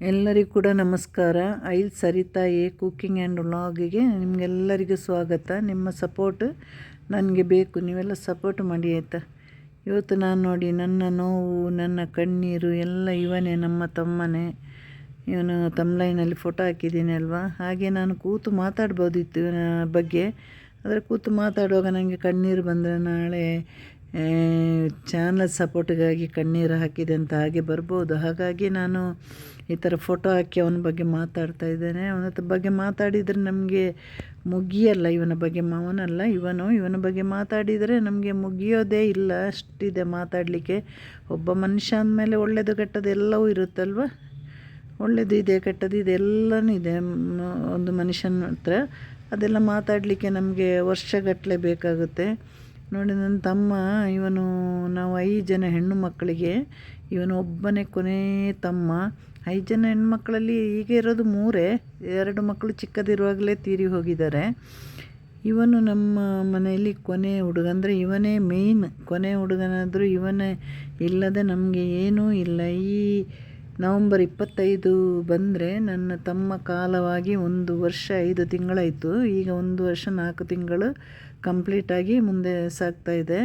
ಎಲ್ಲರಿಗೂ ಕೂಡ ನಮಸ್ಕಾರ. I'll Sarita a cooking and ವ್ಲಾಗಿಗೆ ನಿಮಗೆಲ್ಲರಿಗೂ ಸ್ವಾಗತ. ನಿಮ್ಮ ಸಪೋರ್ಟ್ ನನಗೆ ಬೇಕು. ನೀವೆಲ್ಲ ಸಪೋರ್ಟ್ ಮಾಡಿ ಆಯಿತಾ? ಇವತ್ತು ನಾನು ನೋಡಿ ನನ್ನ ನೋವು, ನನ್ನ ಕಣ್ಣೀರು ಎಲ್ಲ ಇವನೇ, ನಮ್ಮ ತಮ್ಮನೇ. ಇವನು ತಮ್ಲೈನಲ್ಲಿ ಫೋಟೋ ಹಾಕಿದ್ದೀನಿ ಅಲ್ವಾ? ಹಾಗೆ ನಾನು ಕೂತು ಮಾತಾಡ್ಬೋದಿತ್ತು ಇವನ ಬಗ್ಗೆ. ಆದರೆ ಕೂತು ಮಾತಾಡುವಾಗ ನನಗೆ ಕಣ್ಣೀರು ಬಂದರೆ ನಾಳೆ ಚಾನಲ್ ಸಪೋರ್ಟ್ಗಾಗಿ ಕಣ್ಣೀರು ಹಾಕಿದೆ ಅಂತ ಹಾಗೆ ಬರ್ಬೋದು. ಹಾಗಾಗಿ ನಾನು ಈ ಥರ ಫೋಟೋ ಹಾಕಿ ಅವನ ಬಗ್ಗೆ ಮಾತಾಡ್ತಾ ಇದ್ದಾನೆ. ಅವನ ಬಗ್ಗೆ ಮಾತಾಡಿದರೆ ನಮಗೆ ಮುಗಿಯಲ್ಲ ಇವನ ಬಗ್ಗೆ ಮಾವನಲ್ಲ, ಇವನು ಇವನ ಬಗ್ಗೆ ಮಾತಾಡಿದರೆ ನಮಗೆ ಮುಗಿಯೋದೇ ಇಲ್ಲ. ಅಷ್ಟಿದೆ ಮಾತಾಡಲಿಕ್ಕೆ. ಒಬ್ಬ ಮನುಷ್ಯ ಅಂದಮೇಲೆ ಒಳ್ಳೆಯದು ಕೆಟ್ಟದ್ದು ಎಲ್ಲವೂ ಇರುತ್ತಲ್ವ? ಒಳ್ಳೆಯದು ಇದೆ, ಕೆಟ್ಟದ್ದು ಇದೆ, ಎಲ್ಲನೂ ಇದೆ. ಒಂದು ಮನುಷ್ಯನ ಹತ್ರ ಅದೆಲ್ಲ ಮಾತಾಡಲಿಕ್ಕೆ ನಮಗೆ ವರ್ಷಗಟ್ಟಲೆ ಬೇಕಾಗುತ್ತೆ. ನೋಡಿ, ನನ್ನ ತಮ್ಮ, ಇವನು ನಾವು ಐದು ಜನ ಹೆಣ್ಣು ಮಕ್ಕಳಿಗೆ, ಇವನು ಒಬ್ಬನೇ ಕೊನೇ ತಮ್ಮ. ಐದು ಜನ ಹೆಣ್ಮಕ್ಳಲ್ಲಿ ಈಗ ಇರೋದು ಮೂರೇ. ಎರಡು ಮಕ್ಕಳು ಚಿಕ್ಕದಿರುವಾಗಲೇ ತೀರಿ ಹೋಗಿದ್ದಾರೆ. ಇವನು ನಮ್ಮ ಮನೆಯಲ್ಲಿ ಕೊನೆ ಹುಡುಗ. ಅಂದರೆ ಇವನೇ ಮೇಯ್ನ್ ಕೊನೆ ಹುಡುಗನಾದರೂ ಇವನೇ ಇಲ್ಲದೆ ನಮಗೆ ಏನೂ ಇಲ್ಲ. ಈ ನವಂಬರ್ ಇಪ್ಪತ್ತೈದು ಬಂದರೆ ನನ್ನ ತಮ್ಮ ಕಾಲವಾಗಿ ಒಂದು ವರ್ಷ ಐದು ತಿಂಗಳಾಯಿತು. ಈಗ ಒಂದು ವರ್ಷ ನಾಲ್ಕು ತಿಂಗಳು ಕಂಪ್ಲೀಟಾಗಿ ಮುಂದೆ ಸಾಗ್ತಾ ಇದೆ.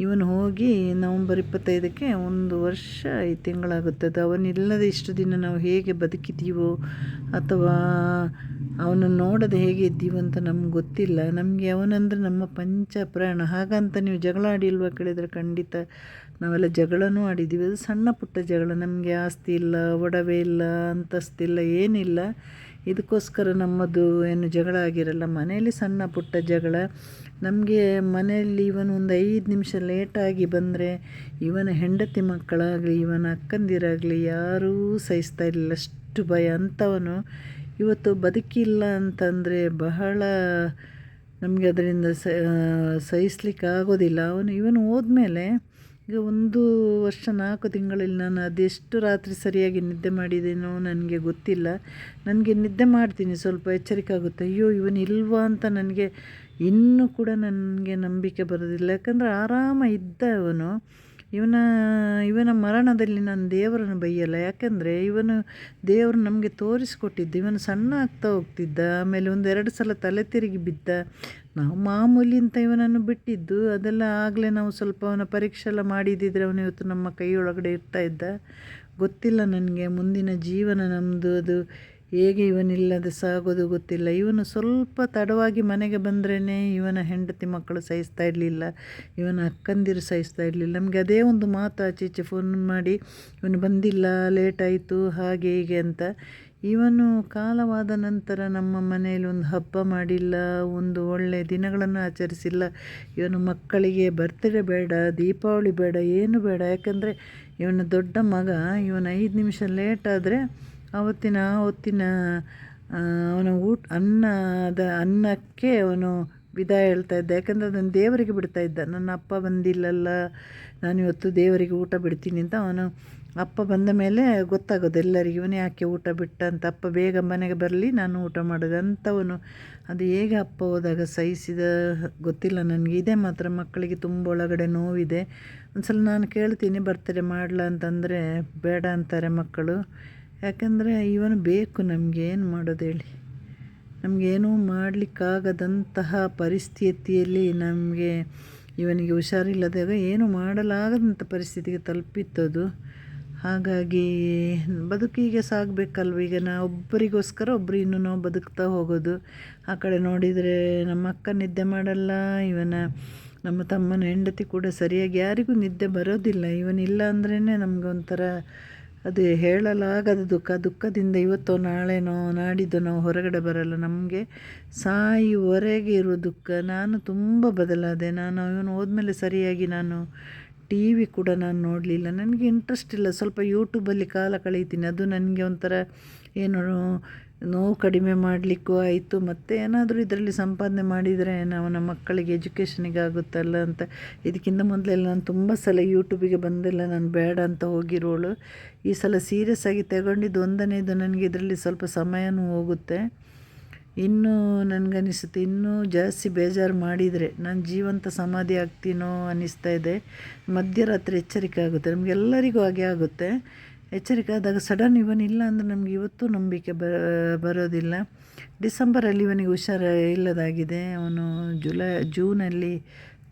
ಇವನು ಹೋಗಿ ನವಂಬರ್ ಇಪ್ಪತ್ತೈದಕ್ಕೆ ಒಂದು ವರ್ಷ ಐದು ತಿಂಗಳಾಗುತ್ತದೆ. ಅವನಿಲ್ಲದೆ ಇಷ್ಟು ದಿನ ನಾವು ಹೇಗೆ ಬದುಕಿದ್ದೀವೋ ಅಥವಾ ಅವನನ್ನು ನೋಡದೆ ಹೇಗೆ ಇದ್ದೀವೋ ಅಂತ ನಮ್ಗೆ ಗೊತ್ತಿಲ್ಲ. ನಮಗೆ ಅವನಂದರೆ ನಮ್ಮ ಪಂಚ ಪ್ರಾಣ ಹಾಗಂತ ನೀವು ಜಗಳ ಆಡಿಲ್ವ ಕೇಳಿದರೆ ಖಂಡಿತ. ನಾವೆಲ್ಲ ಜಗಳನೂ ಆಡಿದ್ದೀವಿ. ಅದು ಸಣ್ಣ ಪುಟ್ಟ ಜಗಳ. ನಮಗೆ ಆಸ್ತಿ ಇಲ್ಲ, ಒಡವೆ ಇಲ್ಲ, ಅಂತಸ್ತಿಲ್ಲ, ಏನಿಲ್ಲ. ಇದಕ್ಕೋಸ್ಕರ ನಮ್ಮದು ಏನು ಜಗಳ ಆಗಿರಲ್ಲ, ಮನೆಯಲ್ಲಿ ಸಣ್ಣ ಪುಟ್ಟ ಜಗಳ. ನಮಗೆ ಮನೆಯಲ್ಲಿ ಇವನು ಒಂದು ಐದು ನಿಮಿಷ ಲೇಟಾಗಿ ಬಂದರೆ ಇವನ ಹೆಂಡತಿ ಮಕ್ಕಳಾಗಲಿ, ಇವನ ಅಕ್ಕಂದಿರಾಗಲಿ ಯಾರೂ ಸಹಿಸ್ತಾ ಇರಲಿಲ್ಲ. ಅಷ್ಟು ಭಯ. ಅಂಥವನು ಇವತ್ತು ಬದುಕಿಲ್ಲ ಅಂತಂದರೆ ಬಹಳ ನಮಗೆ ಅದರಿಂದ ಸಹಿಸ್ಲಿಕ್ಕೆ ಆಗೋದಿಲ್ಲ ಅವನು, ಇವನು ಹೋದ್ಮೇಲೆ ಈಗ ಒಂದು ವರ್ಷ, ನಾಲ್ಕು ತಿಂಗಳಲ್ಲಿ ನಾನು ಅದೆಷ್ಟು ರಾತ್ರಿ ಸರಿಯಾಗಿ ನಿದ್ದೆ ಮಾಡಿದ್ದೇನೋ ನನಗೆ ಗೊತ್ತಿಲ್ಲ. ನನಗೆ ನಿದ್ದೆ ಮಾಡ್ತೀನಿ, ಸ್ವಲ್ಪ ಎಚ್ಚರಿಕೆ ಆಗುತ್ತೆ. ಅಯ್ಯೋ, ಇವನು ಇಲ್ವಾ ಅಂತ ನನಗೆ ಇನ್ನೂ ಕೂಡ ನನಗೆ ನಂಬಿಕೆ ಬರೋದಿಲ್ಲ. ಯಾಕಂದರೆ ಆರಾಮ ಇದ್ದ ಅವನು. ಇವನ ಇವನ ಮರಣದಲ್ಲಿ ನಾನು ದೇವರನ್ನು ಬೈಯಲ್ಲ. ಯಾಕಂದರೆ ಇವನು ದೇವರು ನಮಗೆ ತೋರಿಸಿಕೊಟ್ಟಿದ್ದ, ಇವನು ಸಣ್ಣ ಆಗ್ತಾ ಹೋಗ್ತಿದ್ದ. ಆಮೇಲೆ ಒಂದು ಎರಡು ಸಲ ತಲೆ ತಿರುಗಿ ಬಿದ್ದ. ನಾವು ಮಾಮೂಲಿ ಅಂತ ಇವನನ್ನು ಬಿಟ್ಟಿದ್ದು, ಅದೆಲ್ಲ ಆಗಲೇ ನಾವು ಸ್ವಲ್ಪ ಅವನ ಪರೀಕ್ಷೆ ಎಲ್ಲ ಮಾಡಿದ್ದಿದ್ರೆ ಅವನು ಇವತ್ತು ನಮ್ಮ ಕೈಯೊಳಗಡೆ ಇರ್ತಾ ಇದ್ದ. ಗೊತ್ತಿಲ್ಲ ನನಗೆ, ಮುಂದಿನ ಜೀವನ ನಮ್ಮದು ಅದು ಹೇಗೆ ಇವನಿಲ್ಲದೆ ಸಾಗೋದು ಗೊತ್ತಿಲ್ಲ. ಇವನು ಸ್ವಲ್ಪ ತಡವಾಗಿ ಮನೆಗೆ ಬಂದ್ರೇ ಇವನ ಹೆಂಡತಿ ಮಕ್ಕಳು ಸಹಿಸ್ತಾ ಇರಲಿಲ್ಲ, ಇವನ ಅಕ್ಕಂದಿರು ಸಹಿಸ್ತಾ ಇರಲಿಲ್ಲ. ನಮಗೆ ಅದೇ ಒಂದು ಮಾತು ಆಚೆ ಫೋನ್ ಮಾಡಿ, ಇವನು ಬಂದಿಲ್ಲ ಲೇಟ್ ಆಯಿತು, ಹಾಗೆ ಹೀಗೆ ಅಂತ. ಇವನು ಕಾಲವಾದ ನಂತರ ನಮ್ಮ ಮನೆಯಲ್ಲಿ ಒಂದು ಹಬ್ಬ ಮಾಡಿಲ್ಲ, ಒಂದು ಒಳ್ಳೆಯ ದಿನಗಳನ್ನು ಆಚರಿಸಿಲ್ಲ. ಇವನು ಮಕ್ಕಳಿಗೆ ಬರ್ತ್ಡೇ ಬೇಡ, ದೀಪಾವಳಿ ಬೇಡ, ಏನು ಬೇಡ. ಯಾಕಂದರೆ ಇವನ ದೊಡ್ಡ ಮಗ, ಇವನು ಐದು ನಿಮಿಷ ಲೇಟ್ ಆದರೆ ಆವತ್ತಿನ ಹೊತ್ತಿನ ಅವನ ಊಟ, ಅನ್ನದ, ಅನ್ನಕ್ಕೆ ಅವನು ವಿದಾಯ ಹೇಳ್ತಾ ಇದ್ದ. ಯಾಕಂದರೆ ಅದನ್ನು ದೇವರಿಗೆ ಬಿಡ್ತಾ ಇದ್ದ. ನನ್ನ ಅಪ್ಪ ಬಂದಿಲ್ಲಲ್ಲ, ನಾನು ಇವತ್ತು ದೇವರಿಗೆ ಊಟ ಬಿಡ್ತೀನಿ ಅಂತ ಅವನು ಅಪ್ಪ ಬಂದ ಮೇಲೆ ಗೊತ್ತಾಗೋದು, ಎಲ್ಲರಿಗೆ ಇವನೇ ಯಾಕೆ ಊಟ ಬಿಟ್ಟ? ಅಂತ ಅಪ್ಪ ಬೇಗ ಮನೆಗೆ ಬರಲಿ, ನಾನು ಊಟ ಮಾಡೋದು. ಅಂಥವನು. ಅದು ಹೇಗೆ ಅಪ್ಪ ಹೋದಾಗ ಸಹಿಸಿದ ಗೊತ್ತಿಲ್ಲ ನನಗೆ. ಇದೇ ಮಾತ್ರ ಮಕ್ಕಳಿಗೆ ತುಂಬ ಒಳಗಡೆ ನೋವಿದೆ. ಒಂದು ಸಲ ನಾನು ಕೇಳ್ತೀನಿ ಬರ್ತಾರೆ ಮಾಡಲ? ಅಂತಂದರೆ, ಬೇಡ ಅಂತಾರೆ ಮಕ್ಕಳು. ಯಾಕಂದರೆ, ಇವನು ಬೇಕು ನಮಗೆ, ಏನು ಮಾಡೋದು ಹೇಳಿ? ನಮಗೇನೂ ಮಾಡಲಿಕ್ಕಾಗದಂತಹ ಪರಿಸ್ಥಿತಿಯಲ್ಲಿ ನಮಗೆ ಇವನಿಗೆ ಹುಷಾರಿಲ್ಲದಾಗ ಏನು ಮಾಡಲಾಗದಂಥ ಪರಿಸ್ಥಿತಿಗೆ ತಲುಪಿತ್ತದು. ಹಾಗಾಗಿ ಬದುಕಿಗೆ ಸಾಗಬೇಕಲ್ವ? ಈಗ ನಾ ಒಬ್ಬರಿಗೋಸ್ಕರ ಒಬ್ಬರು ಇನ್ನೂ ನಾವು ಬದುಕ್ತಾ ಹೋಗೋದು. ಆ ಕಡೆ ನೋಡಿದರೆ ನಮ್ಮ ಅಕ್ಕ ನಿದ್ದೆ ಮಾಡಲ್ಲ, ಇವನ ನಮ್ಮ ತಮ್ಮನ ಹೆಂಡತಿ ಕೂಡ ಸರಿಯಾಗಿ ಯಾರಿಗೂ ನಿದ್ದೆ ಬರೋದಿಲ್ಲ. ಇವನಿಲ್ಲ ಅಂದ್ರೇ ನಮ್ಗೆ ಒಂಥರ ಅದು ಹೇಳಲಾಗದ ದುಃಖ. ದುಃಖದಿಂದ ಇವತ್ತೋ ನಾಳೆನೋ ನಾಡಿದ್ದು ನಾವು ಹೊರಗಡೆ ಬರಲ್ಲ. ನಮಗೆ ಸಾಯುವರೆಗೆ ಇರೋ ದುಃಖ. ನಾನು ತುಂಬ ಬದಲಾದೆ. ನಾನು ಇವನು ಹೋದ್ಮೇಲೆ ಸರಿಯಾಗಿ ನಾನು ಟಿ ವಿ ಕೂಡ ನಾನು ನೋಡಲಿಲ್ಲ. ನನಗೆ ಇಂಟ್ರೆಸ್ಟ್ ಇಲ್ಲ. ಸ್ವಲ್ಪ ಯೂಟ್ಯೂಬಲ್ಲಿ ಕಾಲ ಕಳೀತೀನಿ. ಅದು ನನಗೆ ಒಂಥರ ಏನು ನೋವು ಕಡಿಮೆ ಮಾಡಲಿಕ್ಕೂ ಆಯಿತು. ಮತ್ತು ಏನಾದರೂ ಇದರಲ್ಲಿ ಸಂಪಾದನೆ ಮಾಡಿದರೆ ನಾವು ನಮ್ಮ ಮಕ್ಕಳಿಗೆ ಎಜುಕೇಷನಿಗೆ ಆಗುತ್ತಲ್ಲ ಅಂತ. ಇದಕ್ಕಿಂತ ಮೊದಲೆಲ್ಲ ನಾನು ತುಂಬ ಸಲ ಯೂಟ್ಯೂಬಿಗೆ ಬಂದೆಲ್ಲ ನಾನು ಬೇಡ ಅಂತ ಹೋಗಿರೋಳು. ಈ ಸಲ ಸೀರಿಯಸ್ ಆಗಿ ತಗೊಂಡಿದ್ದು ಒಂದನೇದು ನನಗೆ ಇದರಲ್ಲಿ ಸ್ವಲ್ಪ ಸಮಯನೂ ಹೋಗುತ್ತೆ. ಇನ್ನೂ ನನಗನ್ನಿಸುತ್ತೆ, ಇನ್ನೂ ಜಾಸ್ತಿ ಬೇಜಾರು ಮಾಡಿದರೆ ನಾನು ಜೀವಂತ ಸಮಾಧಿ ಆಗ್ತೀನೋ ಅನ್ನಿಸ್ತಾ ಇದೆ. ಮಧ್ಯರಾತ್ರಿ ಎಚ್ಚರಿಕೆ ಆಗುತ್ತೆ, ನಮಗೆಲ್ಲರಿಗೂ ಹಾಗೆ ಆಗುತ್ತೆ. ಎಚ್ಚರಿಕೆ ಆದಾಗ ಸಡನ್ ಇವನ್ ಇವನಿಲ್ಲ ಅಂದರೆ ನಮಗೆ ಇವತ್ತು ನಂಬಿಕೆ ಬರೋದಿಲ್ಲ. ಡಿಸೆಂಬರಲ್ಲಿ ಇವನಿಗೆ ಹುಷಾರ ಇಲ್ಲದಾಗಿದೆ. ಅವನು ಜುಲೈ, ಜೂನಲ್ಲಿ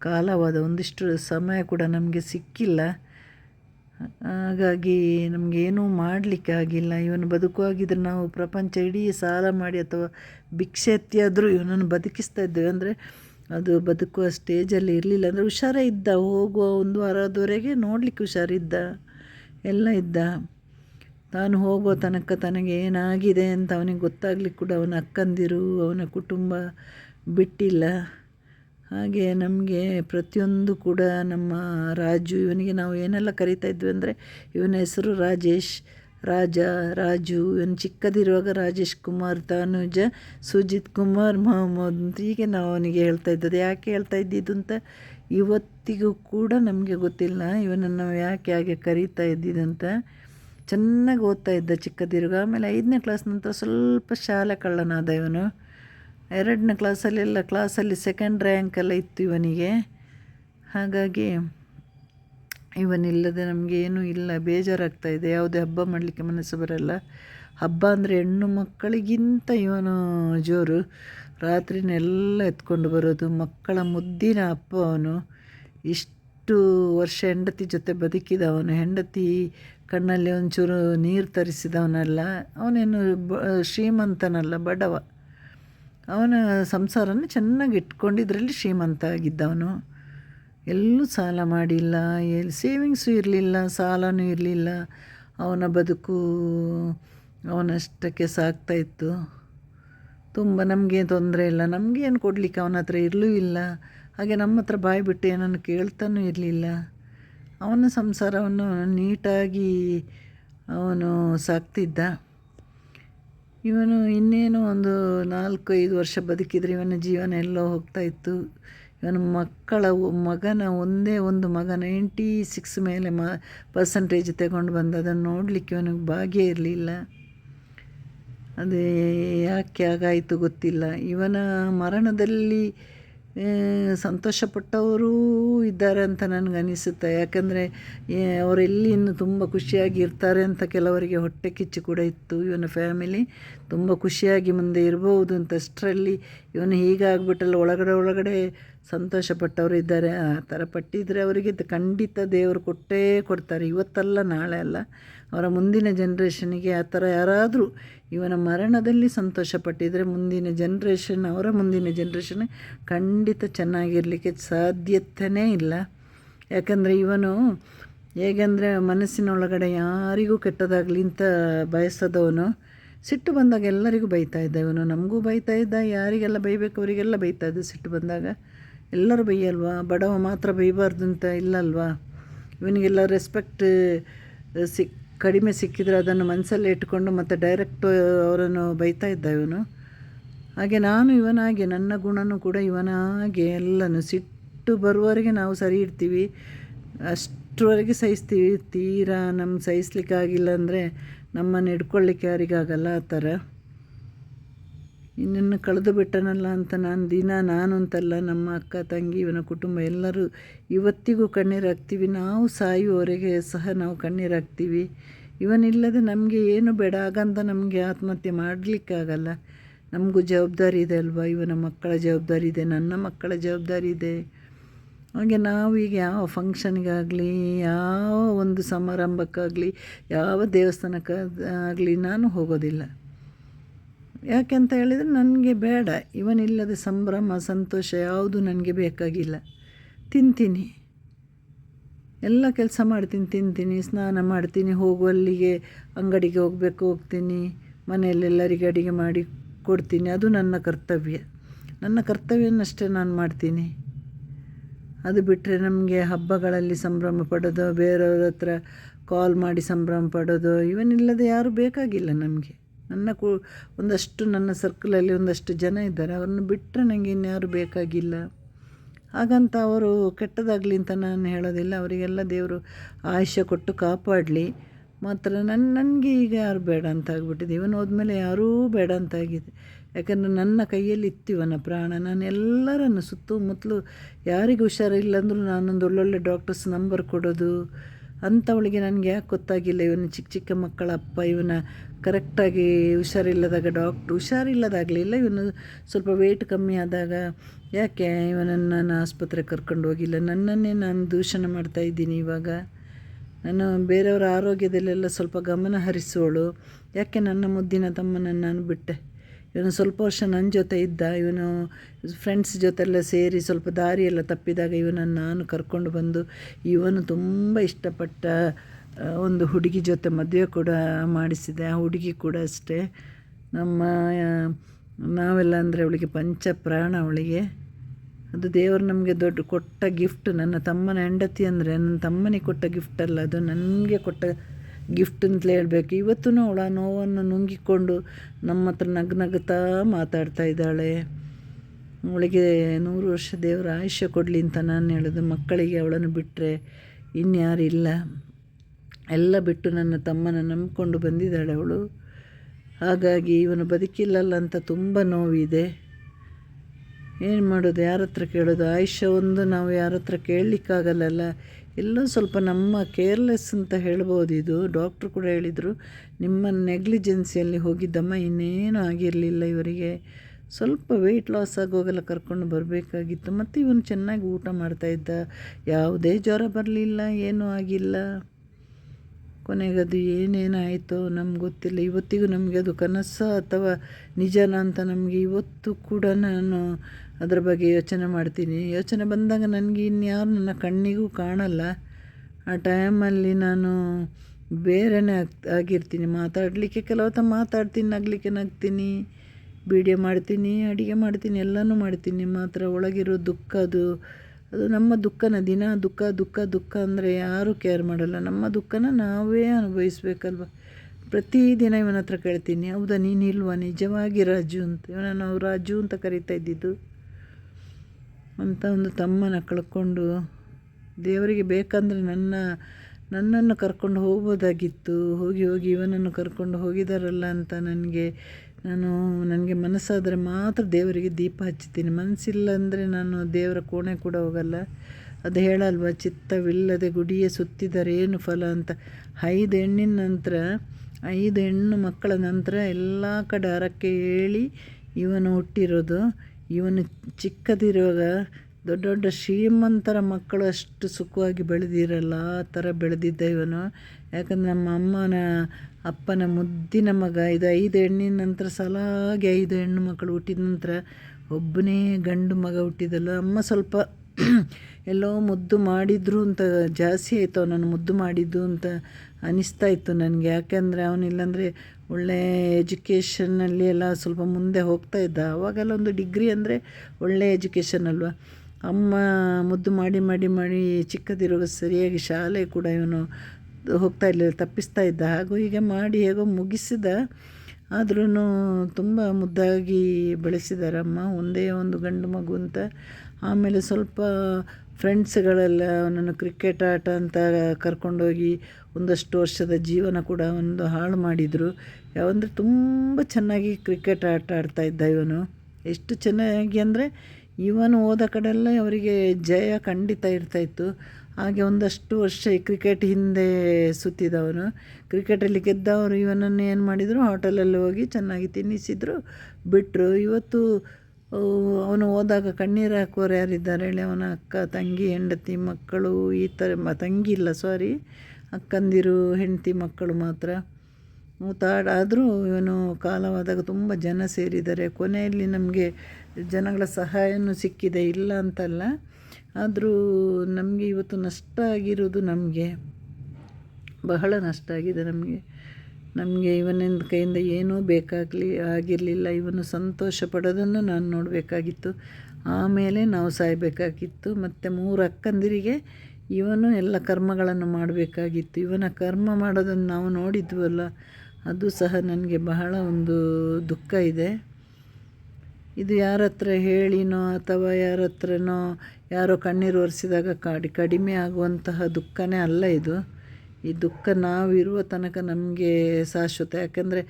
ಕಾಲವಾದ ಒಂದಿಷ್ಟು ಸಮಯ ಕೂಡ ನಮಗೆ ಸಿಕ್ಕಿಲ್ಲ. ಹಾಗಾಗಿ ನಮಗೇನೂ ಮಾಡಲಿಕ್ಕಾಗಿಲ್ಲ. ಇವನು ಬದುಕುವಾಗಿದ್ರೆ ನಾವು ಪ್ರಪಂಚ ಇಡೀ ಸಾಲ ಮಾಡಿ ಅಥವಾ ಭಿಕ್ಷೆ ಎತ್ತಿಯಾದರೂ ಇವನನ್ನು ಬದುಕಿಸ್ತಾ ಇದ್ದೇವೆ. ಅಂದರೆ ಅದು ಬದುಕುವ ಸ್ಟೇಜಲ್ಲಿ ಇರಲಿಲ್ಲ. ಅಂದರೆ ಹುಷಾರೇ ಇದ್ದ ಹೋಗುವ ಒಂದು ವಾರದವರೆಗೆ ನೋಡಲಿಕ್ಕೆ ಹುಷಾರಿದ್ದ, ಎಲ್ಲ ಇದ್ದ. ತಾನು ಹೋಗೋ ತನಕ ತನಗೆ ಏನಾಗಿದೆ ಅಂತ ಅವನಿಗೆ ಗೊತ್ತಾಗ್ಲಿಕ್ಕೆ ಕೂಡ ಅವನ ಅಕ್ಕಂದಿರು, ಅವನ ಕುಟುಂಬ ಬಿಟ್ಟಿಲ್ಲ. ಹಾಗೆ ನಮಗೆ ಪ್ರತಿಯೊಂದು ಕೂಡ ನಮ್ಮ ರಾಜು, ಇವನಿಗೆ ನಾವು ಏನೆಲ್ಲ ಕರಿತಾ ಇದ್ವಿ ಅಂದರೆ ಇವನ ಹೆಸರು ರಾಜೇಶ್, ರಾಜ, ರಾಜು, ಇವನು ಚಿಕ್ಕದಿರುವಾಗ ರಾಜೇಶ್ ಕುಮಾರ್, ತಾನುಜ, ಸುಜಿತ್ ಕುಮಾರ್, ಮೊಹಮ್ಮದ್ ಅಂತ ಹೀಗೆ ನಾವು ಅವನಿಗೆ ಹೇಳ್ತಾ ಇದ್ದದ್ದು. ಯಾಕೆ ಹೇಳ್ತಾ ಇದ್ದಿದ್ದು ಅಂತ ಇವತ್ತಿಗೂ ಕೂಡ ನಮಗೆ ಗೊತ್ತಿಲ್ಲ. ಇವನನ್ನು ನಾವು ಯಾಕೆ ಹಾಗೆ ಕರೀತಾ ಇದ್ದಿದ್ದಂತ ಚೆನ್ನಾಗಿ ಓದ್ತಾ ಇದ್ದ ಚಿಕ್ಕದಿರುಗ ಆಮೇಲೆ ಐದನೇ ಕ್ಲಾಸ್ ನಂತರ ಸ್ವಲ್ಪ ಶಾಲೆ ಕಳ್ಳನಾದ ಇವನು. ಎರಡನೇ ಕ್ಲಾಸಲ್ಲೆಲ್ಲ ಕ್ಲಾಸಲ್ಲಿ ಸೆಕೆಂಡ್ ರ್ಯಾಂಕ್ ಎಲ್ಲ ಇತ್ತು ಇವನಿಗೆ. ಹಾಗಾಗಿ ಇವನಿಲ್ಲದೆ ನಮಗೆ ಏನೂ ಇಲ್ಲ, ಬೇಜಾರಾಗ್ತಾ ಇದೆ. ಯಾವುದೇ ಹಬ್ಬ ಮಾಡಲಿಕ್ಕೆ ಮನಸ್ಸು ಬರಲ್ಲ. ಹಬ್ಬ ಅಂದರೆ ಹೆಣ್ಣು ಮಕ್ಕಳಿಗಿಂತ ಇವನು ಜೋರು. ರಾತ್ರಿನೆಲ್ಲ ಎತ್ಕೊಂಡು ಬರೋದು, ಮಕ್ಕಳ ಮುದ್ದಿನ ಅಪ್ಪ ಅವನು. ಇಷ್ಟು ವರ್ಷ ಹೆಂಡತಿ ಜೊತೆ ಬದುಕಿದವನು. ಹೆಂಡತಿ ಕಣ್ಣಲ್ಲಿ ಒಂಚೂರು ನೀರು ತರಿಸಿದವನಲ್ಲ. ಅವನೇನು ಬ ಶ್ರೀಮಂತನಲ್ಲ, ಬಡವ. ಅವನ ಸಂಸಾರನ ಚೆನ್ನಾಗಿ ಇಟ್ಕೊಂಡಿದ್ರಲ್ಲಿ ಶ್ರೀಮಂತ ಆಗಿದ್ದವನು ಎಲ್ಲೂ ಸಾಲ ಮಾಡಿಲ್ಲ ಎಲ್ಲಿ ಸೇವಿಂಗ್ಸು ಇರಲಿಲ್ಲ, ಸಾಲನೂ ಇರಲಿಲ್ಲ. ಅವನ ಬದುಕು ಅವನಷ್ಟಕ್ಕೆ ಸಾಗ್ತಾಯಿತ್ತು ತುಂಬ ನಮಗೆ ತೊಂದರೆ ಇಲ್ಲ ನಮಗೇನು ಕೊಡಲಿಕ್ಕೆ ಅವನ ಹತ್ರ ಇರಲೂ ಇಲ್ಲ. ಹಾಗೆ ನಮ್ಮ ಹತ್ರ ಬಾಯಿ ಬಿಟ್ಟು ಏನನ್ನು ಕೇಳ್ತಾನೂ ಇರಲಿಲ್ಲ. ಅವನ ಸಂಸಾರವನ್ನು ನೀಟಾಗಿ ಅವನು ಸಾಕ್ತಿದ್ದ. ಇವನು ಇನ್ನೇನು ಒಂದು ನಾಲ್ಕು ಐದು ವರ್ಷ ಬದುಕಿದರೆ ಇವನ ಜೀವನ ಎಲ್ಲೋ ಹೋಗ್ತಾಯಿತ್ತು ಇವನ ಮಕ್ಕಳ ಮಗನ ಒಂದೇ ಒಂದು ಮಗ ನೈಂಟಿ ಸಿಕ್ಸ್ ಮೇಲೆ ಮ ಪರ್ಸಂಟೇಜ್ ತಗೊಂಡು ಬಂದ ಅದನ್ನು ನೋಡಲಿಕ್ಕೆ ಇವನಿಗೆ ಭಾಗ್ಯ ಇರಲಿಲ್ಲ. ಅದೇ ಯಾಕೆ ಆಗಾಯಿತು ಗೊತ್ತಿಲ್ಲ. ಇವನ ಮರಣದಲ್ಲಿ ಸಂತೋಷಪಟ್ಟವರೂ ಇದ್ದಾರೆ ಅಂತ ನನಗೆ ಅನಿಸುತ್ತೆ ಯಾಕಂದರೆ ಅವರೆಲ್ಲಿ ಇನ್ನು ತುಂಬ ಖುಷಿಯಾಗಿ ಇರ್ತಾರೆ ಅಂತ ಕೆಲವರಿಗೆ ಹೊಟ್ಟೆ ಕಿಚ್ಚು ಕೂಡ ಇತ್ತು. ಇವನ ಫ್ಯಾಮಿಲಿ ತುಂಬ ಖುಷಿಯಾಗಿ ಮುಂದೆ ಇರ್ಬೋದು ಅಂತ ಅಷ್ಟರಲ್ಲಿ ಇವನು ಹೀಗಾಗ್ಬಿಟ್ಟಲ್ಲ ಒಳಗಡೆ ಒಳಗಡೆ ಸಂತೋಷಪಟ್ಟವರು ಇದ್ದಾರೆ ಆ ಥರ ಪಟ್ಟಿದ್ರೆ ಅವರಿಗೆ ಖಂಡಿತ ದೇವರು ಕೊಟ್ಟೇ ಕೊಡ್ತಾರೆ. ಇವತ್ತಲ್ಲ, ನಾಳೆ ಅಲ್ಲ. ಅವರ ಮುಂದಿನ ಜನ್ರೇಷನ್ಗೆ ಆ ಥರ ಯಾರಾದರೂ ಇವನ ಮರಣದಲ್ಲಿ ಸಂತೋಷಪಟ್ಟಿದ್ದರೆ ಮುಂದಿನ ಜನ್ರೇಷನ್ ಅವರ ಮುಂದಿನ ಜನ್ರೇಷನ್ ಖಂಡಿತ ಚೆನ್ನಾಗಿರಲಿಕ್ಕೆ ಸಾಧ್ಯತೆಯೇ ಇಲ್ಲ. ಯಾಕಂದರೆ ಇವನು ಹೇಗೆಂದರೆ ಮನಸ್ಸಿನೊಳಗಡೆ ಯಾರಿಗೂ ಕೆಟ್ಟದಾಗಲಿ ಅಂತ ಬಯಸದವನು ಸಿಟ್ಟು ಬಂದಾಗ ಎಲ್ಲರಿಗೂ ಬೈತಾ ಇದ್ದ. ಇವನು ನಮಗೂ ಬೈತಾ ಇದ್ದ, ಯಾರಿಗೆಲ್ಲ ಬೈಬೇಕು ಅವರಿಗೆಲ್ಲ ಬೈತಾ ಇದ್ದ ಸಿಟ್ಟು ಬಂದಾಗ. ಎಲ್ಲರೂ ಬೈಯಲ್ವಾ? ಬಡವ ಮಾತ್ರ ಬೈಬಾರ್ದು ಅಂತ ಇಲ್ಲಲ್ವಾ? ಇವನಿಗೆಲ್ಲ ರೆಸ್ಪೆಕ್ಟ್ ಸಿಕ್ ಕಡಿಮೆ ಸಿಕ್ಕಿದರೆ ಅದನ್ನು ಮನಸಲ್ಲಿ ಇಟ್ಕೊಂಡು ಮತ್ತು ಡೈರೆಕ್ಟ್ ಅವರನ್ನು ಬೈತಾ ಇದ್ದ ಇವನು. ಹಾಗೆ ನಾನು ಇವನಾಗೆ, ನನ್ನ ಗುಣನೂ ಕೂಡ ಇವನಾಗೆ ಎಲ್ಲನೂ ಸಿಟ್ಟು ಬರುವವರೆಗೆ ನಾವು ಸರಿ ಇರ್ತೀವಿ ಅಷ್ಟರವರೆಗೆ ಸಹಿಸ್ತೀವಿ ತೀರಾ ನಮ್ಮ ಸಹಿಸ್ಲಿಕ್ಕಾಗಿಲ್ಲ ಅಂದರೆ ನಮ್ಮನ್ನು ಹಿಡ್ಕೊಳ್ಳಿಕ್ಕೆ ಯಾರಿಗಾಗಲ್ಲ ಆ ಥರ. ಇನ್ನನ್ನು ಕಳೆದು ಬಿಟ್ಟನಲ್ಲ ಅಂತ ನಾನು ದಿನ ನಾನು ಅಂತಲ್ಲ ನಮ್ಮ ಅಕ್ಕ, ತಂಗಿ, ಇವನ ಕುಟುಂಬ ಎಲ್ಲರೂ ಇವತ್ತಿಗೂ ಕಣ್ಣೀರಾಗ್ತೀವಿ. ನಾವು ಸಾಯುವವರೆಗೆ ಸಹ ನಾವು ಕಣ್ಣೀರಾಗ್ತೀವಿ. ಇವನಿಲ್ಲದೆ ನಮಗೆ ಏನು ಬೇಡ, ಹಾಗಂತ ನಮಗೆ ಆತ್ಮಹತ್ಯೆ ಮಾಡಲಿಕ್ಕಾಗಲ್ಲ. ನಮಗೂ ಜವಾಬ್ದಾರಿ ಇದೆ ಅಲ್ವಾ? ಇವನ ಮಕ್ಕಳ ಜವಾಬ್ದಾರಿ ಇದೆ, ನನ್ನ ಮಕ್ಕಳ ಜವಾಬ್ದಾರಿ ಇದೆ. ಹಾಗೆ ನಾವು ಈಗ ಯಾವ ಫಂಕ್ಷನ್ಗಾಗಲಿ, ಯಾವ ಒಂದು ಸಮಾರಂಭಕ್ಕಾಗಲಿ, ಯಾವ ದೇವಸ್ಥಾನಕ್ಕಾಗಲಿ ನಾನು ಹೋಗೋದಿಲ್ಲ. ಯಾಕೆಂತ ಹೇಳಿದರೆ ನನಗೆ ಬೇಡ. ಇವನಿಲ್ಲದೆ ಸಂಭ್ರಮ, ಸಂತೋಷ ಯಾವುದು ನನಗೆ ಬೇಕಾಗಿಲ್ಲ. ತಿಂತೀನಿ. ಎಲ್ಲ ಕೆಲಸ ಮಾಡ್ತೀನಿ, ತಿಂತೀನಿ, ಸ್ನಾನ ಮಾಡ್ತೀನಿ ಹೋಗುವಲ್ಲಿಗೆ ಅಂಗಡಿಗೆ ಹೋಗಬೇಕು, ಹೋಗ್ತೀನಿ ಮನೆಯಲ್ಲೆಲ್ಲರಿಗೆ ಅಡುಗೆ ಮಾಡಿ ಕೊಡ್ತೀನಿ. ಅದು ನನ್ನ ಕರ್ತವ್ಯ. ನನ್ನ ಕರ್ತವ್ಯನಷ್ಟೇ ನಾನು ಮಾಡ್ತೀನಿ. ಅದು ಬಿಟ್ಟರೆ ನಮಗೆ ಹಬ್ಬಗಳಲ್ಲಿ ಸಂಭ್ರಮ ಪಡೋದು, ಬೇರೆಯವ್ರ ಹತ್ರ ಕಾಲ್ ಮಾಡಿ ಸಂಭ್ರಮ ಪಡೋದು, ಇವನಿಲ್ಲದೆ ಯಾರೂ ಬೇಕಾಗಿಲ್ಲ ನಮಗೆ. ನನ್ನ ಕು ಒಂದಷ್ಟು ನನ್ನ ಸರ್ಕಲಲ್ಲಿ ಒಂದಷ್ಟು ಜನ ಇದ್ದಾರೆ, ಅವ್ರನ್ನ ಬಿಟ್ಟರೆ ನನಗೆ ಇನ್ಯಾರು ಬೇಕಾಗಿಲ್ಲ. ಹಾಗಂತ ಅವರು ಕೆಟ್ಟದಾಗಲಿ ಅಂತ ನಾನು ಹೇಳೋದಿಲ್ಲ, ಅವರಿಗೆಲ್ಲ ದೇವರು ಆಯುಷ್ಯ ಕೊಟ್ಟು ಕಾಪಾಡಲಿ. ಮಾತ್ರ ನನ್ನ ನನಗೆ ಈಗ ಯಾರು ಬೇಡ ಅಂತ ಆಗ್ಬಿಟ್ಟಿದೆ. ಇವನು ಹೋದ್ಮೇಲೆ ಯಾರೂ ಬೇಡ ಅಂತ ಆಗಿದೆ. ಯಾಕಂದರೆ ನನ್ನ ಕೈಯಲ್ಲಿ ಇತ್ತಿವನ ಪ್ರಾಣ. ನಾನು ಎಲ್ಲರನ್ನು ಸುತ್ತಮುತ್ತಲು ಯಾರಿಗೂ ಹುಷಾರಿಲ್ಲ ಅಂದರೂ ನಾನೊಂದು ಒಳ್ಳೊಳ್ಳೆ ಡಾಕ್ಟರ್ಸ್ ನಂಬರ್ ಕೊಡೋದು ಅಂಥವಳಿಗೆ ನನಗೆ ಯಾಕೆ ಗೊತ್ತಾಗಿಲ್ಲ, ಇವನು ಚಿಕ್ಕ ಚಿಕ್ಕ ಮಕ್ಕಳ ಅಪ್ಪ ಇವನ ಕರೆಕ್ಟಾಗಿ ಹುಷಾರಿಲ್ಲದಾಗ ಡಾಕ್ಟ್ರು ಹುಷಾರಿಲ್ಲದಾಗಲಿಲ್ಲ ಇವನು ಸ್ವಲ್ಪ ವೇಟ್ ಕಮ್ಮಿ ಆದಾಗ ಯಾಕೆ ಇವನನ್ನು ನಾನು ಆಸ್ಪತ್ರೆಗೆ ಕರ್ಕೊಂಡು ಹೋಗಿಲ್ಲ? ನನ್ನನ್ನೇ ನಾನು ದೂಷಣ ಮಾಡ್ತಾ ಇದ್ದೀನಿ ಇವಾಗ. ನಾನು ಬೇರೆಯವರ ಆರೋಗ್ಯದಲ್ಲೆಲ್ಲ ಸ್ವಲ್ಪ ಗಮನ ಹರಿಸೋಳು. ಯಾಕೆ ನನ್ನ ಮುದ್ದಿನ ತಮ್ಮನನ್ನು ನಾನು ಬಿಟ್ಟೆ? ಇವನು ಸ್ವಲ್ಪ ವರ್ಷ ನನ್ನ ಜೊತೆ ಇದ್ದ, ಇವನು ಫ್ರೆಂಡ್ಸ್ ಜೊತೆಲ್ಲ ಸೇರಿ ಸ್ವಲ್ಪ ದಾರಿಯೆಲ್ಲ ತಪ್ಪಿದಾಗ ಇವನನ್ನು ನಾನು ಕರ್ಕೊಂಡು ಬಂದು ಇವನು ತುಂಬ ಇಷ್ಟಪಟ್ಟ ಒಂದು ಹುಡುಗಿ ಜೊತೆ ಮದುವೆ ಕೂಡ ಮಾಡಿಸಿದೆ. ಆ ಹುಡುಗಿ ಕೂಡ ಅಷ್ಟೇ. ನಮ್ಮ ನಾವೆಲ್ಲ ಅಂದರೆ ಅವಳಿಗೆ ಪಂಚ ಪ್ರಾಣ ಅವಳಿಗೆ. ಅದು ದೇವರು ನಮಗೆ ದೊಡ್ಡ ಕೊಟ್ಟ ಗಿಫ್ಟ್ ನನ್ನ ತಮ್ಮನ ಹೆಂಡತಿ ಅಂದರೆ ನನ್ನ ತಮ್ಮನಿಗೆ ಕೊಟ್ಟ ಗಿಫ್ಟ್ ಅಲ್ಲ, ಅದು ನನಗೆ ಕೊಟ್ಟ ಗಿಫ್ಟ್ ಅಂತಲೇ ಹೇಳಬೇಕು. ಇವತ್ತೂ ಅವಳ ನೋವನ್ನು ನುಂಗಿಕೊಂಡು ನಮ್ಮ ಹತ್ರ ನಗು ನಗುತ್ತಾ ಮಾತಾಡ್ತಾ ಇದ್ದಾಳೆ. ಅವಳಿಗೆ ನೂರು ವರ್ಷ ದೇವರ ಆಯುಷ್ಯ ಕೊಡಲಿ ಅಂತ ನಾನು ಹೇಳೋದು. ಮಕ್ಕಳಿಗೆ ಅವಳನ್ನು ಬಿಟ್ಟರೆ ಇನ್ಯಾರಿಲ್ಲ ಎಲ್ಲ ಬಿಟ್ಟು ನನ್ನ ತಮ್ಮನ ನಂಬಿಕೊಂಡು ಬಂದಿದ್ದಾಳೆ ಅವಳು. ಹಾಗಾಗಿ ಇವನು ಬದುಕಿಲ್ಲಲ್ಲ ಅಂತ ತುಂಬ ನೋವಿದೆ. ಏನು ಮಾಡೋದು? ಯಾರ ಹತ್ರ ಕೇಳೋದು? ಆಯುಷ್ಯ ಒಂದು ನಾವು ಯಾರ ಹತ್ರ ಕೇಳಲಿಕ್ಕಾಗಲ್ಲಲ್ಲ ಎಲ್ಲೋ ಸ್ವಲ್ಪ ನಮ್ಮ ಕೇರ್ಲೆಸ್ ಅಂತ ಹೇಳ್ಬೋದು ಇದು. ಡಾಕ್ಟ್ರು ಕೂಡ ಹೇಳಿದರು, ನಿಮ್ಮ ನೆಗ್ಲಿಜೆನ್ಸಿಯಲ್ಲಿ ಹೋಗಿದ್ದಮ್ಮ ಇನ್ನೇನು ಆಗಿರಲಿಲ್ಲ ಇವರಿಗೆ. ಸ್ವಲ್ಪ ವೆಯ್ಟ್ ಲಾಸ್ ಆಗೋಗೆಲ್ಲ ಕರ್ಕೊಂಡು ಬರಬೇಕಾಗಿತ್ತು. ಮತ್ತು ಇವನು ಚೆನ್ನಾಗಿ ಊಟ ಮಾಡ್ತಾಯಿದ್ದ ಯಾವುದೇ ಜ್ವರ ಬರಲಿಲ್ಲ, ಏನೂ ಆಗಿಲ್ಲ. ಕೊನೆಗೆ ಅದು ಏನೇನಾಯಿತೋ ನಮ್ಗೆ ಗೊತ್ತಿಲ್ಲ. ಇವತ್ತಿಗೂ ನಮಗೆ ಅದು ಕನಸ ಅಥವಾ ನಿಜನ ಅಂತ ನಮಗೆ ಇವತ್ತು ಕೂಡ ನಾನು ಅದರ ಬಗ್ಗೆ ಯೋಚನೆ ಮಾಡ್ತೀನಿ. ಯೋಚನೆ ಬಂದಾಗ ನನಗೆ ಇನ್ಯಾರು ನನ್ನ ಕಣ್ಣಿಗೂ ಕಾಣಲ್ಲ. ಆ ಟೈಮಲ್ಲಿ ನಾನು ಬೇರೆನೇ ಆಗ್, ಆಗಿರ್ತೀನಿ. ಮಾತಾಡಲಿಕ್ಕೆ ಕೆಲವತ್ತ ಮಾತಾಡ್ತೀನಿ, ನಗಲಿಕ್ಕೆ ನಗ್ತೀನಿ ವಿಡಿಯೋ ಮಾಡ್ತೀನಿ, ಅಡುಗೆ ಮಾಡ್ತೀನಿ, ಎಲ್ಲನೂ ಮಾಡ್ತೀನಿ. ಮಾತ್ರ ಒಳಗಿರೋ ದುಃಖ ಅದು ಅದು ನಮ್ಮ ದುಃಖನ ದಿನ, ದುಃಖ ದುಃಖ ದುಃಖ ಅಂದರೆ ಯಾರೂ ಕೇರ್ ಮಾಡಲ್ಲ. ನಮ್ಮ ದುಃಖನ ನಾವೇ ಅನುಭವಿಸ್ಬೇಕಲ್ವ? ಪ್ರತಿದಿನ ಇವನ ಹತ್ರ ಕೇಳ್ತೀನಿ, ಹೌದಾ, ನೀನು ಇಲ್ವಾ? ನಿಜವಾಗಿ ರಾಜು ಅಂತ. ಇವನ ನಾವು ರಾಜು ಅಂತ ಕರಿತಾ ಇದ್ದಿದ್ದು. ಅಂತ ಒಂದು ತಮ್ಮನ ಕಳ್ಕೊಂಡು, ದೇವರಿಗೆ ಬೇಕಂದರೆ ನನ್ನ, ನನ್ನನ್ನು ಕರ್ಕೊಂಡು ಹೋಗ್ಬೋದಾಗಿತ್ತು. ಹೋಗಿ ಹೋಗಿ ಇವನನ್ನು ಕರ್ಕೊಂಡು ಹೋಗಿದಾರಲ್ಲ ಅಂತ ನನಗೆ, ನಾನು, ನನಗೆ ಮನಸ್ಸಾದರೆ ಮಾತ್ರ ದೇವರಿಗೆ ದೀಪ ಹಚ್ಚುತ್ತೀನಿ. ಮನಸ್ಸಿಲ್ಲ ಅಂದರೆ ನಾನು ದೇವರ ಕೋಣೆ ಕೂಡ ಹೋಗಲ್ಲ. ಅದು ಹೇಳಲ್ವ, ಚಿತ್ತವಿಲ್ಲದೆ ಗುಡಿಯೇ ಸುತ್ತಿದರೆ ಏನು ಫಲ ಅಂತ. ಐದು ಹೆಣ್ಣಿನ ನಂತರ, ಐದು ಹೆಣ್ಣು ಮಕ್ಕಳ ನಂತರ ಎಲ್ಲ ಕಡೆ ಹರಕೆ ಹೇಳಿ ಇವನು ಹುಟ್ಟಿರೋದು. ಇವನು ಚಿಕ್ಕದಿರುವಾಗ ದೊಡ್ಡ ದೊಡ್ಡ ಶ್ರೀಮಂತರ ಮಕ್ಕಳು ಅಷ್ಟು ಸುಖವಾಗಿ ಬೆಳೆದಿರಲ್ಲ, ಆ ಥರ ಬೆಳೆದಿದ್ದ ಇವನು. ಯಾಕಂದ್ರೆ ನಮ್ಮ ಅಮ್ಮನ, ಅಪ್ಪನ ಮುದ್ದಿನ ಮಗ, ಇದು ಐದು ಹೆಣ್ಣಿನ ನಂತರ ಸಲಾಗಿ ಐದು ಹೆಣ್ಣು ಮಕ್ಕಳು ಹುಟ್ಟಿದ ನಂತರ ಒಬ್ಬನೇ ಗಂಡು ಮಗ ಹುಟ್ಟಿದಲ್ಲ. ಅಮ್ಮ ಸ್ವಲ್ಪ ಎಲ್ಲೋ ಮುದ್ದು ಮಾಡಿದ್ರು ಅಂತ ಜಾಸ್ತಿ ಆಯಿತು. ಅವನನ್ನು ಮುದ್ದು ಮಾಡಿದ್ದು ಅಂತ ಅನಿಸ್ತಾ ಇತ್ತು ನನಗೆ. ಯಾಕೆಂದರೆ ಅವನಿಲ್ಲಾಂದರೆ ಒಳ್ಳೆ ಎಜುಕೇಷನ್ನಲ್ಲಿ ಎಲ್ಲ ಸ್ವಲ್ಪ ಮುಂದೆ ಹೋಗ್ತಾ ಇದ್ದ. ಅವಾಗೆಲ್ಲ ಒಂದು ಡಿಗ್ರಿ ಅಂದರೆ ಒಳ್ಳೆ ಎಜುಕೇಷನ್ ಅಲ್ವಾ? ಅಮ್ಮ ಮುದ್ದು ಮಾಡಿ ಮಾಡಿ ಮಾಡಿ ಚಿಕ್ಕದಿರುವಾಗ ಸರಿಯಾಗಿ ಶಾಲೆ ಕೂಡ ಇವನು ಹೋಗ್ತಾ ಇರಲಿಲ್ಲ, ತಪ್ಪಿಸ್ತಾ ಇದ್ದ. ಹಾಗೂ ಹೀಗೆ ಮಾಡಿ ಹೇಗೋ ಮುಗಿಸಿದ. ಆದ್ರೂ ತುಂಬ ಮುದ್ದಾಗಿ ಬೆಳೆಸಿದ್ದಾರೆ ಅಮ್ಮ ಒಂದೇ ಒಂದು ಗಂಡು ಮಗು ಅಂತ ಆಮೇಲೆ ಸ್ವಲ್ಪ ಫ್ರೆಂಡ್ಸ್ಗಳೆಲ್ಲ ಅವನನ್ನು ಕ್ರಿಕೆಟ್ ಆಟ ಅಂತ ಕರ್ಕೊಂಡೋಗಿ ಒಂದಷ್ಟು ವರ್ಷದ ಜೀವನ ಕೂಡ ಒಂದು ಹಾಳು ಮಾಡಿದರು. ಯಾವಂದರೆ ತುಂಬ ಚೆನ್ನಾಗಿ ಕ್ರಿಕೆಟ್ ಆಟ ಆಡ್ತಾ ಇದ್ದ ಇವನು. ಎಷ್ಟು ಚೆನ್ನಾಗಿ ಅಂದರೆ ಇವನು ಹೋದ ಕಡೆಲ್ಲ ಅವರಿಗೆ ಜಯ ಖಂಡಿತ ಇರ್ತಾಯಿತ್ತು ಹಾಗೆ ಒಂದಷ್ಟು ವರ್ಷ ಕ್ರಿಕೆಟ್ ಹಿಂದೆ ಸುತ್ತಿದವನು. ಕ್ರಿಕೆಟಲ್ಲಿ ಗೆದ್ದವರು ಇವನನ್ನು ಏನು ಮಾಡಿದರು? ಹೋಟೆಲಲ್ಲಿ ಹೋಗಿ ಚೆನ್ನಾಗಿ ತಿನ್ನಿಸಿದರು. ಬಿಟ್ಟರು ಇವತ್ತು ಅವನು ಹೋದಾಗ ಕಣ್ಣೀರು ಹಾಕೋರು ಯಾರಿದ್ದಾರೆ ಹೇಳಿ, ಅವನ ಅಕ್ಕ, ತಂಗಿ, ಹೆಂಡತಿ, ಮಕ್ಕಳು, ಈ ಥರ ಮ, ತಂಗಿ ಇಲ್ಲ ಸಾರಿ ಅಕ್ಕಂದಿರು, ಹೆಂಡತಿ, ಮಕ್ಕಳು ಮಾತ್ರ. ಮೂತಾಡ ಆದರೂ ಇವನು ಕಾಲವಾದಾಗ ತುಂಬ ಜನ ಸೇರಿದ್ದಾರೆ. ಕೊನೆಯಲ್ಲಿ ನಮಗೆ ಜನಗಳ ಸಹಾಯವೂ ಸಿಕ್ಕಿದೆ, ಇಲ್ಲ ಅಂತಲ್ಲ. ಆದರೂ ನಮಗೆ ಇವತ್ತು ನಷ್ಟ ಆಗಿರೋದು ನಮಗೆ. ಬಹಳ ನಷ್ಟ ಆಗಿದೆ ನಮಗೆ. ನಮಗೆ ಇವನಿಂದ ಕೈಯಿಂದ ಏನೂ ಬೇಕಾಗಲಿ, ಆಗಿರಲಿಲ್ಲ, ಇವನು ಸಂತೋಷ ಪಡೋದನ್ನು ನಾನು ನೋಡಬೇಕಾಗಿತ್ತು. ಆಮೇಲೆ ನಾವು ಸಾಯಬೇಕಾಗಿತ್ತು. ಮತ್ತು ಮೂರು ಅಕ್ಕಂದಿರಿಗೆ ಇವನು ಎಲ್ಲ ಕರ್ಮಗಳನ್ನು ಮಾಡಬೇಕಾಗಿತ್ತು. ಇವನ ಕರ್ಮ ಮಾಡೋದನ್ನು ನಾವು ನೋಡಿದ್ವಲ್ಲ, ಅದು ಸಹ ನನಗೆ ಬಹಳ ಒಂದು ದುಃಖ ಇದೆ. ಇದು ಯಾರ ಹತ್ರ ಹೇಳಿನೋ ಅಥವಾ ಯಾರ ಹತ್ರನೋ ಯಾರೋ ಕಣ್ಣೀರು ಒರೆಸಿದಾಗ ಕಾಡಿ, ಕಡಿಮೆ ಆಗುವಂತಹ ದುಃಖನೇ ಅಲ್ಲ ಇದು. ಈ ದುಃಖ ನಾವಿರುವ ತನಕ ನಮಗೆ ಶಾಶ್ವತ. ಯಾಕಂದರೆ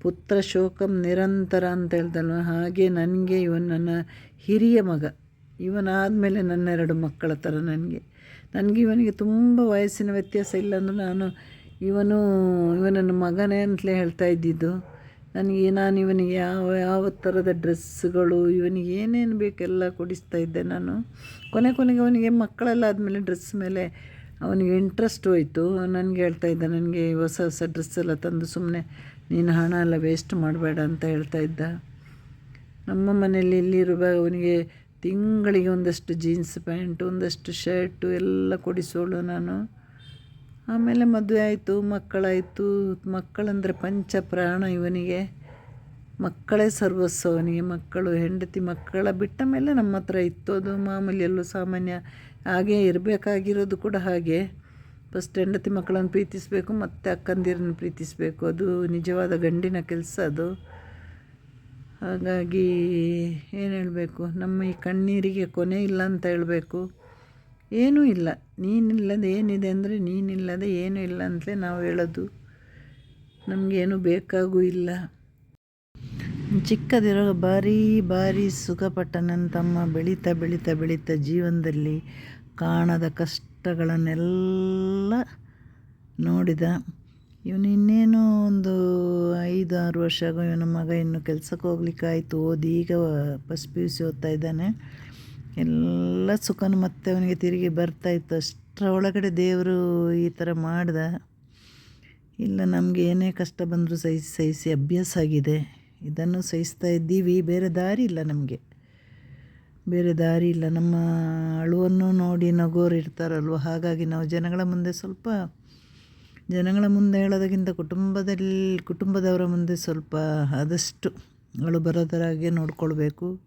ಪುತ್ರ ಶೋಕಂ ನಿರಂತರ ಅಂತ ಹೇಳ್ದಲ್ವ? ಹಾಗೆ ನನಗೆ ಇವನು ನನ್ನ ಹಿರಿಯ ಮಗ. ಇವನಾದಮೇಲೆ ನನ್ನ ಎರಡು ಮಕ್ಕಳ ಥರ ನನಗೆ. ನನಗೆ ಇವನಿಗೆ ತುಂಬ ವಯಸ್ಸಿನ ವ್ಯತ್ಯಾಸ ಇಲ್ಲ ಅಂದರೆ ನಾನು ಇವನು, ಇವನನ್ನು ಮಗನೇ ಅಂತಲೇ ಹೇಳ್ತಾ ಇದ್ದಿದ್ದು. ನನಗೆ ನಾನು ಇವನಿಗೆ ಯಾವ ಯಾವ ಥರದ ಡ್ರೆಸ್ಸುಗಳು, ಇವನಿಗೆ ಏನೇನು ಬೇಕೆಲ್ಲ ಕೊಡಿಸ್ತಾ ಇದ್ದೆ ನಾನು. ಕೊನೆ ಕೊನೆಗೆ ಅವನಿಗೆ ಮಕ್ಕಳೆಲ್ಲ ಆದಮೇಲೆ ಡ್ರೆಸ್ ಮೇಲೆ ಅವನಿಗೆ ಇಂಟ್ರೆಸ್ಟ್ ಹೋಯಿತು. ನನಗೆ ಹೇಳ್ತಾ ಇದ್ದ, ನನಗೆ ಹೊಸ ಹೊಸ ಡ್ರೆಸ್ ಎಲ್ಲ ತಂದು ಸುಮ್ಮನೆ ನೀನು ಹಣ ಎಲ್ಲ ವೇಸ್ಟ್ ಮಾಡಬೇಡ ಅಂತ ಹೇಳ್ತಾ ಇದ್ದ. ನಮ್ಮ ಮನೆಯಲ್ಲಿ ಇಲ್ಲಿರುವಾಗ ಅವನಿಗೆ ತಿಂಗಳಿಗೆ ಒಂದಷ್ಟು ಜೀನ್ಸ್ ಪ್ಯಾಂಟು ಒಂದಷ್ಟು ಶರ್ಟು ಎಲ್ಲ ಕೊಡಿಸೋಳು ನಾನು. ಆಮೇಲೆ ಮದುವೆ ಆಯಿತು, ಮಕ್ಕಳಾಯಿತು. ಮಕ್ಕಳಂದರೆ ಪಂಚ ಪ್ರಾಣ ಇವನಿಗೆ. ಮಕ್ಕಳೇ ಸರ್ವಸ್ವ ಅವನಿಗೆ. ಮಕ್ಕಳು, ಹೆಂಡತಿ ಮಕ್ಕಳ ಬಿಟ್ಟ ಮೇಲೆ ನಮ್ಮ ಹತ್ರ ಇತ್ತು. ಅದು ಮಾಮೂಲಿ ಎಲ್ಲೂ ಸಾಮಾನ್ಯ ಹಾಗೆ ಇರಬೇಕಾಗಿರೋದು ಕೂಡ ಹಾಗೆ. ಫಸ್ಟ್ ಹೆಂಡತಿ ಮಕ್ಕಳನ್ನು ಪ್ರೀತಿಸಬೇಕು, ಮತ್ತು ಅಕ್ಕಂದಿರನ್ನು ಪ್ರೀತಿಸಬೇಕು. ಅದು ನಿಜವಾದ ಗಂಡಿನ ಕೆಲಸ ಅದು. ಹಾಗಾಗಿ ಏನು ಹೇಳಬೇಕು? ನಮ್ಮ ಈ ಕಣ್ಣೀರಿಗೆ ಕೊನೆ ಇಲ್ಲ ಅಂತ ಹೇಳಬೇಕು. ಏನೂ ಇಲ್ಲ. ನೀನಿಲ್ಲದೆ ಏನಿದೆ ಅಂದರೆ ನೀನಿಲ್ಲದೆ ಏನೂ ಇಲ್ಲ ಅಂತಲೇ ನಾವು ಹೇಳೋದು. ನಮಗೇನು ಬೇಕಾಗೂ ಇಲ್ಲ. ಚಿಕ್ಕದಿರೋ ಭಾರಿ ಭಾರಿ ಸುಖಪಟ್ಟ ನನ್ನ ತಮ್ಮ ಬೆಳೀತಾ ಬೆಳೀತಾ ಬೆಳೀತಾ ಜೀವನದಲ್ಲಿ ಕಾಣದ ಕಷ್ಟಗಳನ್ನೆಲ್ಲ ನೋಡಿದ. ಇವನು ಇನ್ನೇನು ಒಂದು ಐದು ಆರು ವರ್ಷ ಆಗೋ ಇವನ ಮಗ ಇನ್ನು ಕೆಲ್ಸಕ್ಕೆ ಹೋಗ್ಲಿಕ್ಕಾಯಿತು ಓದಿ ಈಗ ಫಸ್ಟ್ ಪಿ ಯು ಸಿ ಓದ್ತಾ ಇದ್ದಾನೆ. ಎಲ್ಲ ಸುಖನೂ ಮತ್ತೆ ಅವನಿಗೆ ತಿರುಗಿ ಬರ್ತಾಯಿತ್ತು ಅಷ್ಟರ ಒಳಗಡೆ ದೇವರು ಈ ಥರ ಮಾಡ್ದ. ಇಲ್ಲ, ನಮಗೆ ಏನೇ ಕಷ್ಟ ಬಂದರೂ ಸಹಿಸಿ ಸಹಿಸಿ ಅಭ್ಯಾಸ ಆಗಿದೆ. ಇದನ್ನು ಸಹಿಸ್ತಾ ಇದ್ದೀವಿ. ಬೇರೆ ದಾರಿ ಇಲ್ಲ ನಮಗೆ. ಬೇರೆ ದಾರಿ ಇಲ್ಲ. ನಮ್ಮ ಅಳುವನ್ನು ನೋಡಿ ನಗೋರು ಇರ್ತಾರಲ್ವ? ಹಾಗಾಗಿ ನಾವು ಜನಗಳ ಮುಂದೆ ಸ್ವಲ್ಪ, ಜನಗಳ ಮುಂದೆ ಹೇಳೋದಕ್ಕಿಂತ ಕುಟುಂಬದಲ್ಲಿ, ಕುಟುಂಬದವರ ಮುಂದೆ ಸ್ವಲ್ಪ ಆದಷ್ಟು ಅಳು ಬರೋದರಾಗೆ ನೋಡ್ಕೊಳ್ಬೇಕು.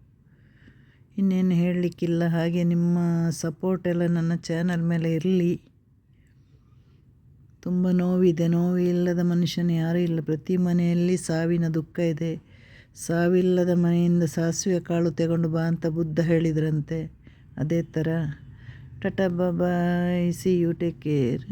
ಇನ್ನೇನು ಹೇಳಲಿಕ್ಕಿಲ್ಲ. ಹಾಗೆ ನಿಮ್ಮ ಸಪೋರ್ಟ್ ಎಲ್ಲ ನನ್ನ ಚಾನಲ್ ಮೇಲೆ ಇರಲಿ. ತುಂಬ ನೋವಿದೆ. ನೋವು ಇಲ್ಲದ ಮನುಷ್ಯನ ಯಾರೂ ಇಲ್ಲ. ಪ್ರತಿ ಮನೆಯಲ್ಲಿ ಸಾವಿನ ದುಃಖ ಇದೆ. ಸಾವಿಲ್ಲದ ಮನೆಯಿಂದ ಸಾಸಿವೆ ಕಾಳು ತಗೊಂಡು ಬಾ ಅಂತ ಬುದ್ಧ ಹೇಳಿದ್ರಂತೆ. ಅದೇ ಥರ. ಟಟಾ ಬಾಬಾಯ್ ಸಿ ಯು ಟೇಕ್ ಕೇರ್